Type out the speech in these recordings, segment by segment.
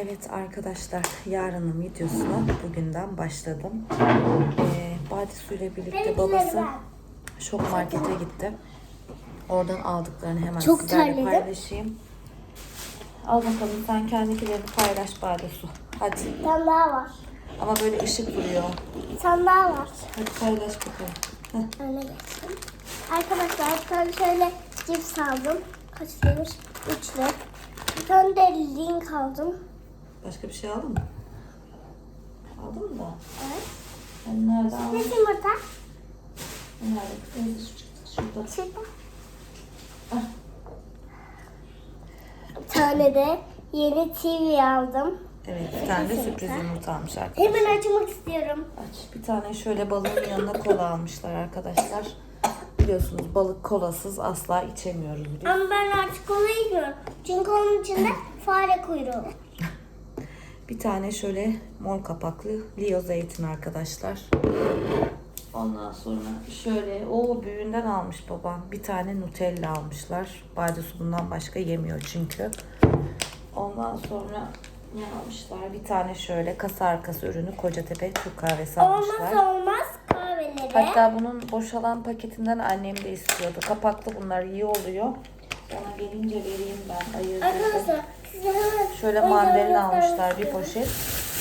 Evet arkadaşlar yarının videosuna bugünden başladım. Ee, Badisu ile birlikte babası şok markete gitti. Oradan aldıklarını hemen Çok sizlerle terledim. paylaşayım. Al bakalım sen kendikilerini paylaş Badisu. Hadi. Daha var. Ama böyle ışık tane daha var. Hadi paylaş bakalım. Heh. Arkadaşlar tane şöyle cips aldım. Kaç demiş? Üçlü. Bir tane de link aldım. Başka bir şey aldın mı? Aldın mı da? Evet. Ben nerede aldım? Nesin burada? Nerede? Neyse şu çıktı şurada. Şurada. Ah. Bir tane de yeni TV aldım. Evet bir tane de sürpriz yumurta almış arkadaşlar. Hemen açmak istiyorum. Aç. Bir tane şöyle balığın yanına kola almışlar arkadaşlar. Biliyorsunuz balık kolasız asla içemiyoruz biz. Ama ben artık kola yiyorum. Çünkü onun içinde fare kuyruğu. Bir tane şöyle mor kapaklı Leo zeytin arkadaşlar. Ondan sonra şöyle o büyüğünden almış babam. Bir tane Nutella almışlar. Badesi bundan başka yemiyor çünkü. Ondan sonra ne almışlar? Bir tane şöyle kasa arkası ürünü Kocatepe Türk kahvesi almışlar. Olmazsa olmaz kahveleri. Hatta bunun boşalan paketinden annem de istiyordu. Kapaklı bunlar iyi oluyor. Ona gelince vereyim ben ayırdım. Arkadaşlar Şöyle mandalina almışlar bir poşet.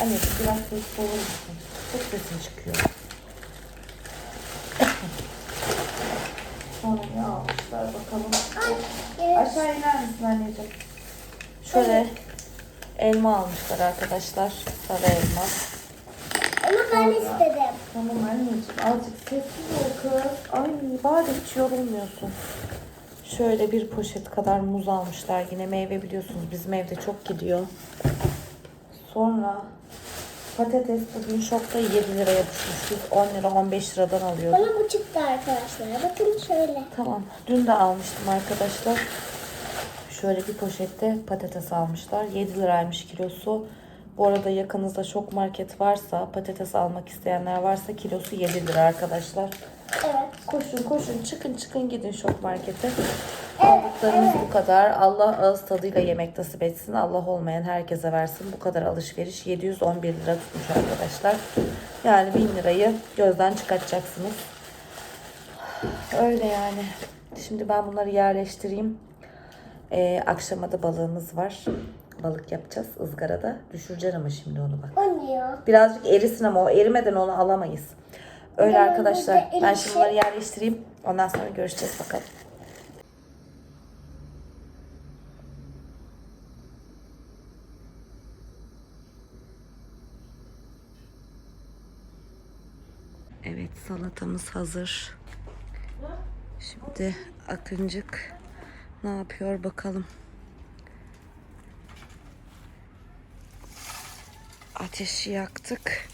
Anneciğim biraz ses olur musun? Çok sesin çıkıyor. Sonra ne almışlar bakalım. Aşağı iner misin anneciğim? Şöyle elma almışlar arkadaşlar. Sarı elma. Onu ben istedim. Tamam anneciğim azıcık sessiz ol kız. Ay bari hiç yorulmuyorsun. Şöyle bir poşet kadar muz almışlar. Yine meyve biliyorsunuz bizim evde çok gidiyor. Sonra patates bugün şokta 7 liraya düşmüş. Biz 10 lira 15 liradan alıyorduk. Bana bu çıktı arkadaşlar. Bakın şöyle. Tamam. Dün de almıştım arkadaşlar. Şöyle bir poşette patates almışlar. 7 liraymış kilosu. Bu arada yakınızda şok market varsa, patates almak isteyenler varsa kilosu 7 lira arkadaşlar. Evet. Koşun koşun çıkın çıkın gidin şok markete. Aldıklarımız bu kadar. Allah ağız tadıyla yemek nasip etsin. Allah olmayan herkese versin. Bu kadar alışveriş 711 lira tutmuş arkadaşlar. Yani 1000 lirayı gözden çıkartacaksınız. Öyle yani. Şimdi ben bunları yerleştireyim. Ee, akşama da balığımız var. Balık yapacağız ızgarada. Düşüreceğim ama şimdi onu bak. O ne ya? Birazcık erisin ama o erimeden onu alamayız. Öyle Tamam, arkadaşlar. Ben şimdi bunları yerleştireyim. Ondan sonra görüşeceğiz bakalım. Evet salatamız hazır. Şimdi Akıncık ne yapıyor bakalım. Ateşi yaktık.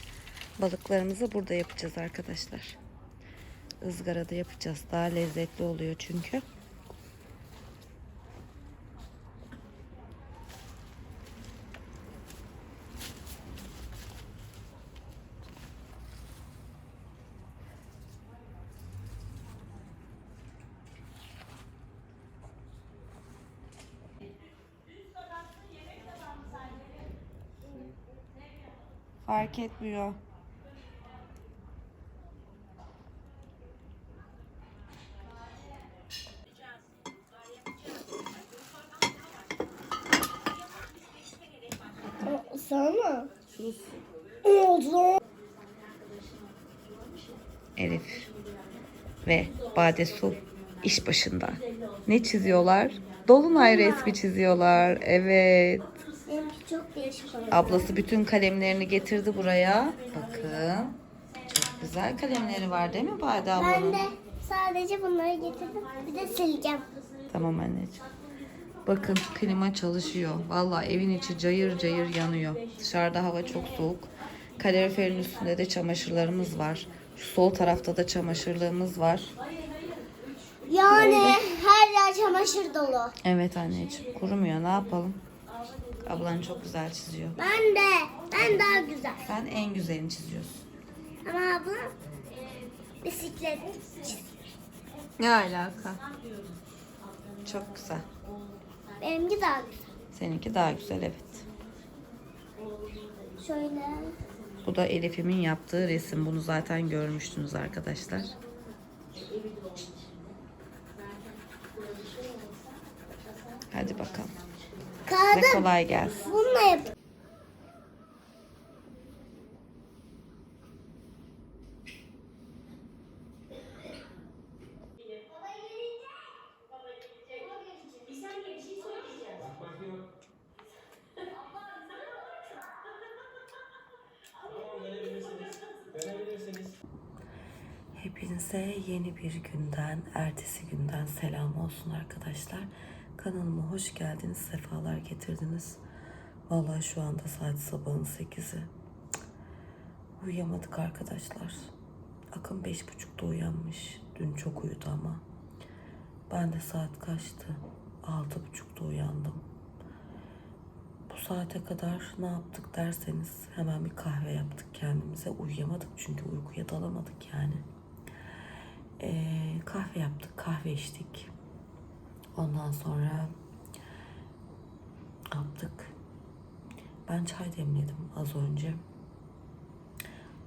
Balıklarımızı burada yapacağız arkadaşlar. Izgarada yapacağız. Daha lezzetli oluyor çünkü. Fark etmiyor. Sana. Zaman. Elif ve Badesu iş başında. Ne çiziyorlar? Dolunay resmi çiziyorlar. Evet. Çok değişik oldu. Ablası bütün kalemlerini getirdi buraya. Bakın. Çok güzel kalemleri var değil mi Bade Ben ablanın? de sadece bunları getirdim. Bir de sileceğim. Tamam anneciğim. Bakın klima çalışıyor. Vallahi evin içi cayır cayır yanıyor. Dışarıda hava çok soğuk. Kaloriferin üstünde de çamaşırlarımız var. Şu sol tarafta da çamaşırlığımız var. Yani her yer çamaşır dolu. Evet anneciğim. Kurumuyor. Ne yapalım? Ablan çok güzel çiziyor. Ben de. Ben daha güzel. Sen en güzelini çiziyorsun. Ama abla bisiklet. Ne alaka? Çok güzel. Benimki daha güzel. Seninki daha güzel evet. Şöyle. Bu da Elif'imin yaptığı resim. Bunu zaten görmüştünüz arkadaşlar. Hadi bakalım. Size Kağıdı kolay gelsin. bununla yap. Hepinize yeni bir günden, ertesi günden selam olsun arkadaşlar. Kanalıma hoş geldiniz, sefalar getirdiniz. Vallahi şu anda saat sabahın 8'i. Uyuyamadık arkadaşlar. Akın beş buçukta uyanmış. Dün çok uyudu ama. Ben de saat kaçtı? Altı buçukta uyandım. Bu saate kadar ne yaptık derseniz hemen bir kahve yaptık kendimize. Uyuyamadık çünkü uykuya dalamadık yani. Ee, kahve yaptık, kahve içtik. Ondan sonra yaptık? Ben çay demledim az önce.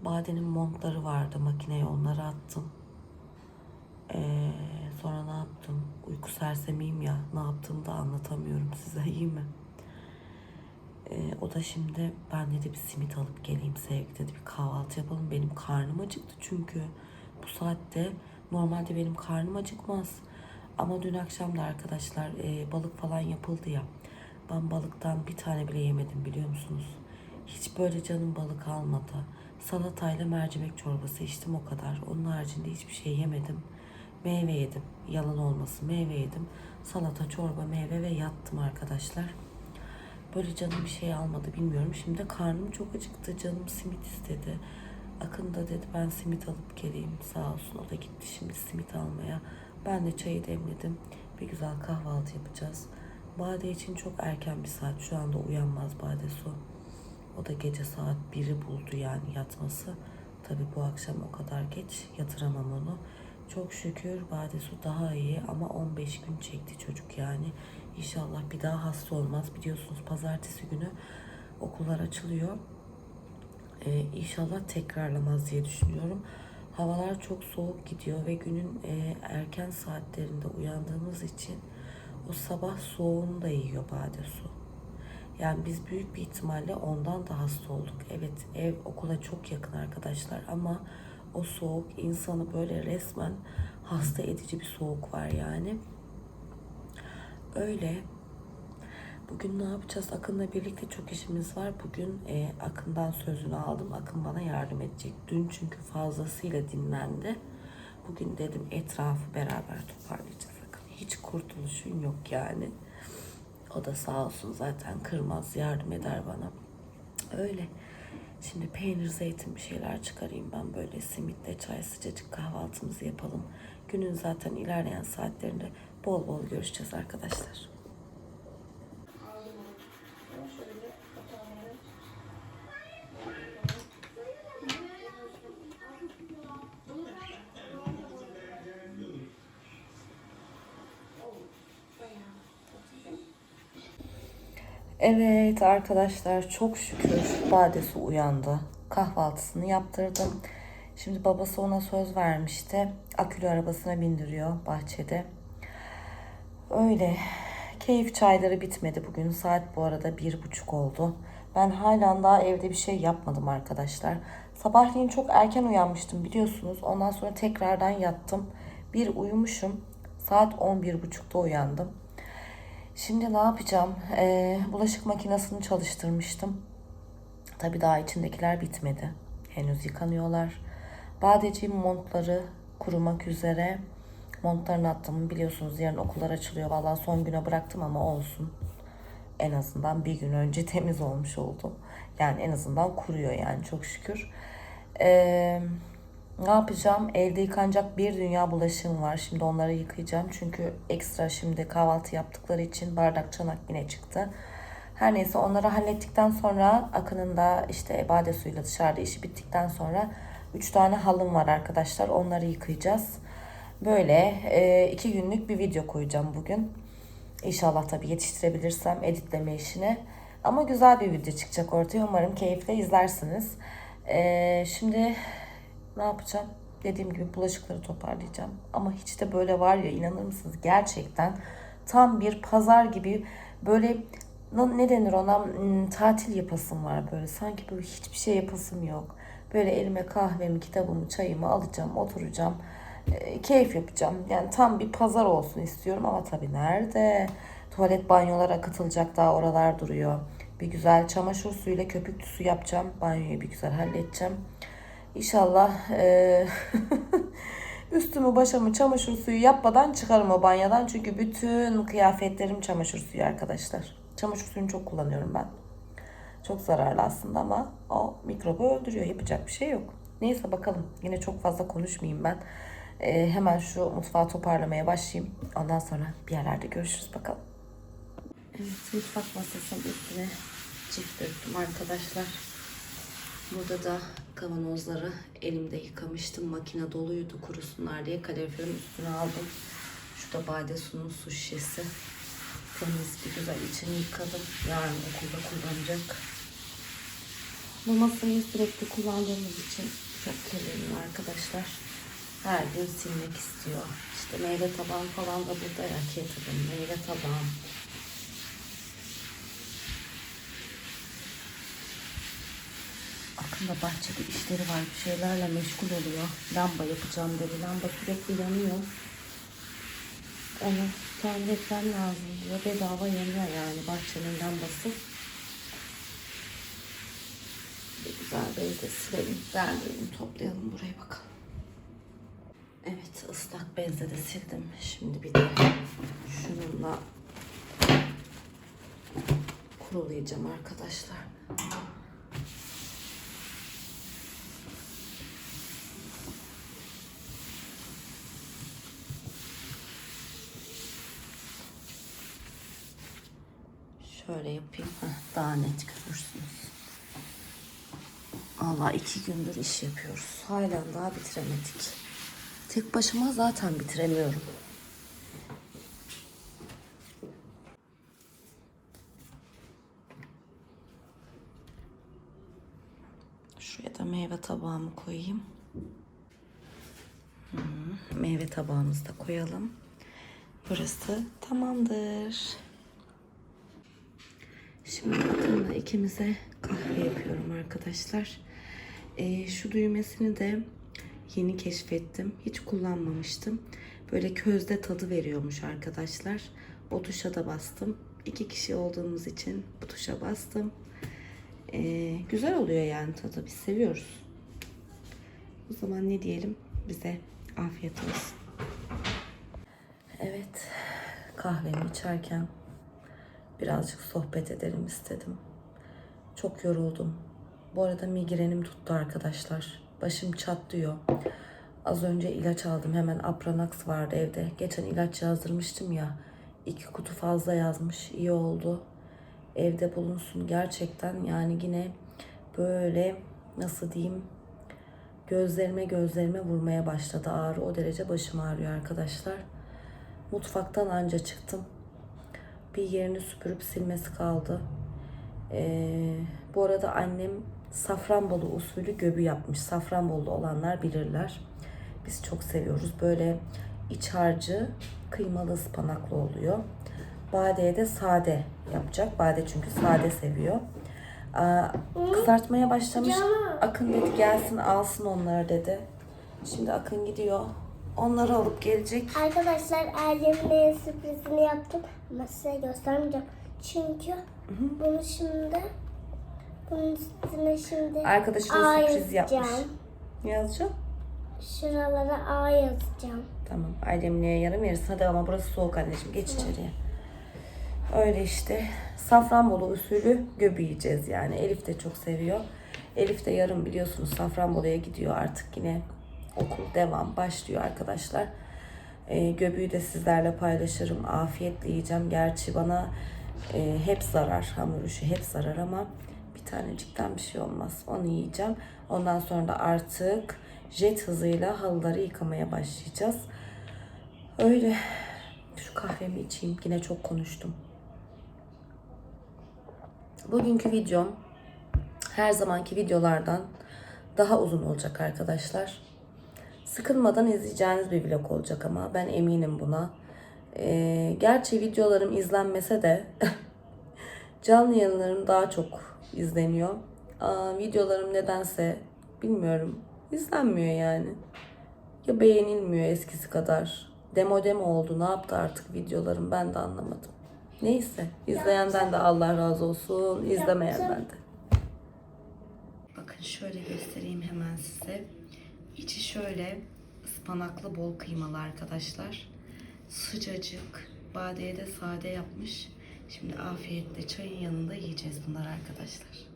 Badenin montları vardı makineye onları attım. Ee, sonra ne yaptım? Uyku sersemiyim ya. Ne yaptığımı da anlatamıyorum size iyi mi? Ee, o da şimdi ben dedi bir simit alıp geleyim Sevgi dedi bir kahvaltı yapalım. Benim karnım acıktı çünkü bu saatte normalde benim karnım acıkmaz. Ama dün akşam da arkadaşlar e, balık falan yapıldı ya. Ben balıktan bir tane bile yemedim biliyor musunuz? Hiç böyle canım balık almadı. Salatayla mercimek çorbası içtim o kadar. Onun haricinde hiçbir şey yemedim. Meyve yedim. Yalan olmasın meyve yedim. Salata, çorba, meyve ve yattım arkadaşlar. Böyle canım bir şey almadı bilmiyorum. Şimdi de karnım çok acıktı. Canım simit istedi. Akın da dedi ben simit alıp geleyim. Sağ olsun o da gitti şimdi simit almaya. Ben de çayı demledim. Bir güzel kahvaltı yapacağız. Bade için çok erken bir saat. Şu anda uyanmaz Bade Su. O da gece saat 1'i buldu yani yatması. Tabi bu akşam o kadar geç yatıramam onu. Çok şükür Bade Su daha iyi ama 15 gün çekti çocuk yani. İnşallah bir daha hasta olmaz. Biliyorsunuz pazartesi günü okullar açılıyor. Ee, inşallah tekrarlamaz diye düşünüyorum. Havalar çok soğuk gidiyor ve günün e, erken saatlerinde uyandığımız için o sabah soğuğunu da yiyor Bade Su. Yani biz büyük bir ihtimalle ondan da hasta olduk. Evet ev okula çok yakın arkadaşlar ama o soğuk insanı böyle resmen hasta edici bir soğuk var yani. Öyle. Bugün ne yapacağız? Akın'la birlikte çok işimiz var. Bugün e, Akın'dan sözünü aldım. Akın bana yardım edecek. Dün çünkü fazlasıyla dinlendi. Bugün dedim etrafı beraber toparlayacağız Akın. Hiç kurtuluşun yok yani. O da sağ olsun zaten kırmaz yardım eder bana. Öyle. Şimdi peynir, zeytin bir şeyler çıkarayım ben böyle simitle çay sıcacık kahvaltımızı yapalım. Günün zaten ilerleyen saatlerinde bol bol görüşeceğiz arkadaşlar. Evet arkadaşlar çok şükür Badesi uyandı. Kahvaltısını yaptırdım. Şimdi babası ona söz vermişti. Akülü arabasına bindiriyor bahçede. Öyle. Keyif çayları bitmedi bugün. Saat bu arada bir buçuk oldu. Ben hala daha evde bir şey yapmadım arkadaşlar. Sabahleyin çok erken uyanmıştım biliyorsunuz. Ondan sonra tekrardan yattım. Bir uyumuşum. Saat 11.30'da uyandım. Şimdi ne yapacağım? Ee, bulaşık makinesini çalıştırmıştım. Tabii daha içindekiler bitmedi. Henüz yıkanıyorlar. Badeciğim montları kurumak üzere. Montlarını attım. Biliyorsunuz yarın okullar açılıyor. Vallahi son güne bıraktım ama olsun. En azından bir gün önce temiz olmuş oldu. Yani en azından kuruyor yani çok şükür. Eee ne yapacağım? Evde yıkanacak bir dünya bulaşığım var. Şimdi onları yıkayacağım. Çünkü ekstra şimdi kahvaltı yaptıkları için bardak çanak yine çıktı. Her neyse onları hallettikten sonra Akın'ın da işte bade suyuyla dışarıda işi bittikten sonra 3 tane halım var arkadaşlar. Onları yıkayacağız. Böyle e, iki günlük bir video koyacağım bugün. İnşallah tabii yetiştirebilirsem editleme işini. Ama güzel bir video çıkacak ortaya. Umarım keyifle izlersiniz. Ee, şimdi ne yapacağım? Dediğim gibi bulaşıkları toparlayacağım. Ama hiç de böyle var ya inanır mısınız? Gerçekten tam bir pazar gibi böyle ne denir ona Hmm, tatil yapasım var böyle. Sanki böyle hiçbir şey yapasım yok. Böyle elime kahvemi, kitabımı, çayımı alacağım, oturacağım. Ee, keyif yapacağım. Yani tam bir pazar olsun istiyorum ama tabii nerede? Tuvalet banyolar akıtılacak daha oralar duruyor. Bir güzel çamaşır suyuyla köpüklü su yapacağım. Banyoyu bir güzel halledeceğim. İnşallah eee, üstümü başımı çamaşır suyu yapmadan çıkarım o banyodan. Çünkü bütün kıyafetlerim çamaşır suyu arkadaşlar. Çamaşır suyunu çok kullanıyorum ben. Çok zararlı aslında ama o mikrobu öldürüyor. Yapacak bir şey yok. Neyse bakalım. Yine çok fazla konuşmayayım ben. Ee, hemen şu mutfağı toparlamaya başlayayım. Ondan sonra bir yerlerde görüşürüz bakalım. Evet mutfak masasının üstüne çift döktüm arkadaşlar. Burada da kavanozları elimde yıkamıştım. Makine doluydu kurusunlar diye kaloriferin üstüne aldım. Şu da bade suyunun su şişesi. Temiz bir güzel içini yıkadım. Yarın okulda kullanacak. Bu masayı sürekli kullandığımız için çok kirleniyor arkadaşlar. Her gün silmek istiyor. İşte meyve tabağım falan da burada ya. Kettle'ım, meyve tabağım. Aklında bahçede işleri var. Bir şeylerle meşgul oluyor. Lamba yapacağım dedi. Lamba sürekli yanıyor. Onu tamir etmem lazım diyor. Bedava yanıyor yani bahçenin lambası. Bir güzel bezle silelim. Derleyelim, toplayalım burayı bakalım. Evet, ıslak bezle de sildim. Şimdi bir de şununla kurulayacağım arkadaşlar. Şöyle yapayım. Heh, daha net görürsünüz. Allah iki gündür iş yapıyoruz. Halen daha bitiremedik. Tek başıma zaten bitiremiyorum. Şuraya da meyve tabağımı koyayım. Hı, meyve tabağımızı da koyalım. Burası tamamdır. Şimdi Akın'la ikimize kahve yapıyorum arkadaşlar. Ee, şu düğmesini de yeni keşfettim. Hiç kullanmamıştım. Böyle közde tadı veriyormuş arkadaşlar. O tuşa da bastım. İki kişi olduğumuz için bu tuşa bastım. Ee, güzel oluyor yani tadı. Biz seviyoruz. O zaman ne diyelim? Bize afiyet olsun. Evet. Kahvemi içerken birazcık sohbet edelim istedim. Çok yoruldum. Bu arada migrenim tuttu arkadaşlar. Başım çatlıyor. Az önce ilaç aldım. Hemen Apranax vardı evde. Geçen ilaç yazdırmıştım ya. İki kutu fazla yazmış. İyi oldu. Evde bulunsun. Gerçekten yani yine böyle nasıl diyeyim gözlerime gözlerime vurmaya başladı ağrı. O derece başım ağrıyor arkadaşlar. Mutfaktan anca çıktım bir yerini süpürüp silmesi kaldı. Ee, bu arada annem Safranbolu usulü göbü yapmış. Safranbolu olanlar bilirler. Biz çok seviyoruz. Böyle iç harcı kıymalı ıspanaklı oluyor. Bade'ye de sade yapacak. Bade çünkü sade seviyor. Aa, kızartmaya başlamış. Akın dedi gelsin alsın onları dedi. Şimdi Akın gidiyor. Onları alıp gelecek. Arkadaşlar ailemin sürprizini yaptım ama size göstermeyeceğim. Çünkü bunu şimdi bunun üstüne şimdi Arkadaşına A sürpriz yapmış. Ne yazacağım? Şuralara A yazacağım. Tamam. Ailemliğe yarım yarısı. Hadi ama burası soğuk anneciğim. Geç içeriye. Öyle işte. Safranbolu usulü göbü yiyeceğiz yani. Elif de çok seviyor. Elif de yarın biliyorsunuz Safranbolu'ya gidiyor artık yine. Okul devam başlıyor arkadaşlar. Ee, göbüyü de sizlerle paylaşırım. Afiyetle yiyeceğim. Gerçi bana e, hep zarar. Hamur işi hep zarar ama bir tanecikten bir şey olmaz. Onu yiyeceğim. Ondan sonra da artık jet hızıyla halıları yıkamaya başlayacağız. Öyle. Şu kahvemi içeyim. Yine çok konuştum. Bugünkü videom her zamanki videolardan daha uzun olacak arkadaşlar. Sıkılmadan izleyeceğiniz bir vlog olacak ama ben eminim buna. Ee, gerçi videolarım izlenmese de canlı yayınlarım daha çok izleniyor. Aa, videolarım nedense bilmiyorum izlenmiyor yani. Ya beğenilmiyor eskisi kadar. Demo demo oldu. Ne yaptı artık videolarım ben de anlamadım. Neyse. izleyenden de Allah razı olsun. izlemeyenden de. Bakın şöyle göstereyim hemen size. İçi şöyle ıspanaklı bol kıymalı arkadaşlar. Sıcacık. Badeye de sade yapmış. Şimdi afiyetle çayın yanında yiyeceğiz bunlar arkadaşlar.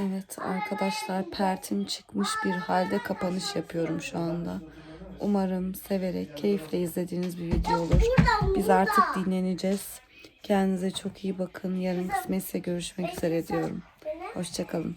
Evet arkadaşlar pertim çıkmış bir halde kapanış yapıyorum şu anda. Umarım severek, keyifle izlediğiniz bir video olur. Biz artık dinleneceğiz. Kendinize çok iyi bakın. Yarın kısmetse görüşmek üzere diyorum. Hoşçakalın.